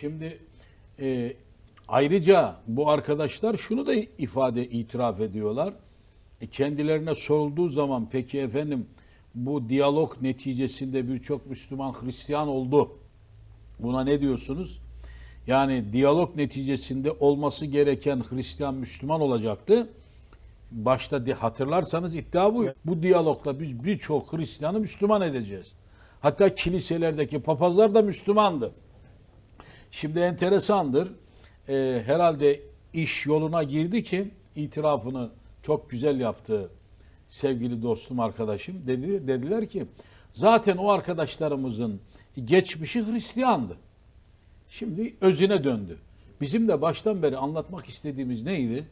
Şimdi e, ayrıca bu arkadaşlar şunu da ifade itiraf ediyorlar. E, kendilerine sorulduğu zaman peki efendim bu diyalog neticesinde birçok Müslüman Hristiyan oldu. Buna ne diyorsunuz? Yani diyalog neticesinde olması gereken Hristiyan Müslüman olacaktı. Başta di- hatırlarsanız iddia bu. Bu diyalogla biz birçok Hristiyanı Müslüman edeceğiz. Hatta kiliselerdeki papazlar da Müslümandı. Şimdi enteresandır. Ee, herhalde iş yoluna girdi ki itirafını çok güzel yaptı sevgili dostum arkadaşım. Dedi, dediler ki zaten o arkadaşlarımızın geçmişi Hristiyandı. Şimdi özüne döndü. Bizim de baştan beri anlatmak istediğimiz neydi?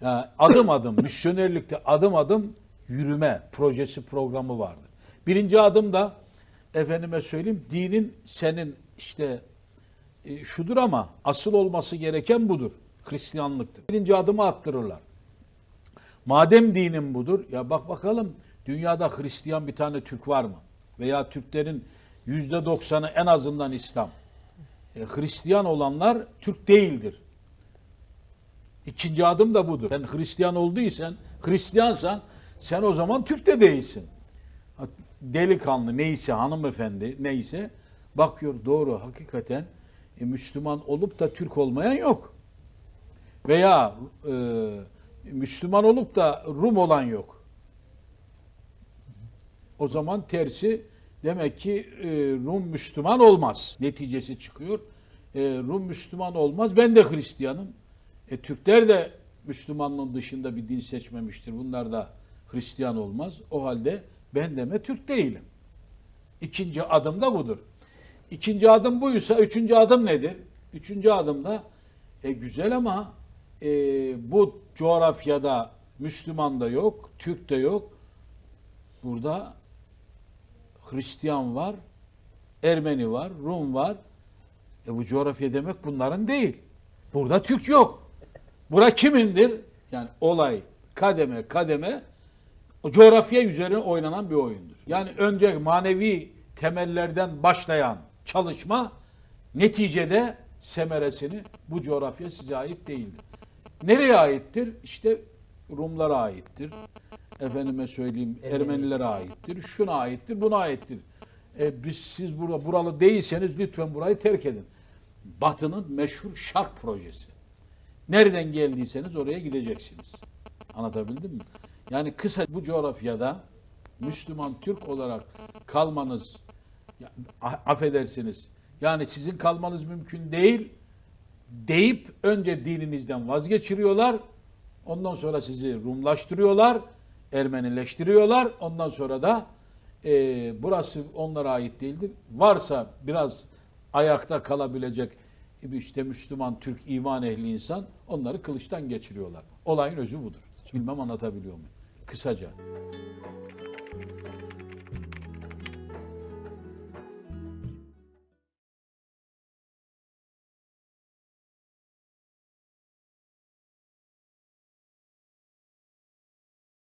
Yani adım adım, misyonerlikte adım adım yürüme projesi programı vardı. Birinci adım da efendime söyleyeyim dinin senin işte e, şudur ama asıl olması gereken budur. Hristiyanlıktır. Birinci adımı attırırlar. Madem dinin budur, ya bak bakalım dünyada Hristiyan bir tane Türk var mı? Veya Türklerin yüzde doksanı en azından İslam. E, Hristiyan olanlar Türk değildir. İkinci adım da budur. Sen Hristiyan olduysan, Hristiyansan sen o zaman Türk de değilsin. Delikanlı neyse, hanımefendi neyse bakıyor doğru hakikaten e, Müslüman olup da Türk olmayan yok. Veya e, Müslüman olup da Rum olan yok. O zaman tersi demek ki e, Rum Müslüman olmaz. Neticesi çıkıyor. E, Rum Müslüman olmaz. Ben de Hristiyanım. E, Türkler de Müslümanlığın dışında bir din seçmemiştir. Bunlar da Hristiyan olmaz. O halde ben deme Türk değilim. İkinci adım da budur. İkinci adım buysa üçüncü adım nedir? Üçüncü adımda e, güzel ama e, bu coğrafyada Müslüman da yok, Türk de yok. Burada Hristiyan var, Ermeni var, Rum var. E bu coğrafya demek bunların değil. Burada Türk yok. Bura kimindir? Yani olay kademe kademe o coğrafya üzerine oynanan bir oyundur. Yani önce manevi temellerden başlayan çalışma neticede semeresini bu coğrafya size ait değildir. Nereye aittir? İşte Rumlara aittir. Efendime söyleyeyim Ermenilere aittir. Şuna aittir, buna aittir. E, biz siz burada buralı değilseniz lütfen burayı terk edin. Batı'nın meşhur şark projesi. Nereden geldiyseniz oraya gideceksiniz. Anlatabildim mi? Yani kısa bu coğrafyada Müslüman Türk olarak kalmanız ya, affedersiniz. Yani sizin kalmanız mümkün değil deyip önce dininizden vazgeçiriyorlar. Ondan sonra sizi Rumlaştırıyorlar, Ermenileştiriyorlar. Ondan sonra da e, burası onlara ait değildir. Varsa biraz ayakta kalabilecek işte Müslüman, Türk, iman ehli insan onları kılıçtan geçiriyorlar. Olayın özü budur. Bilmem anlatabiliyor muyum? Kısaca.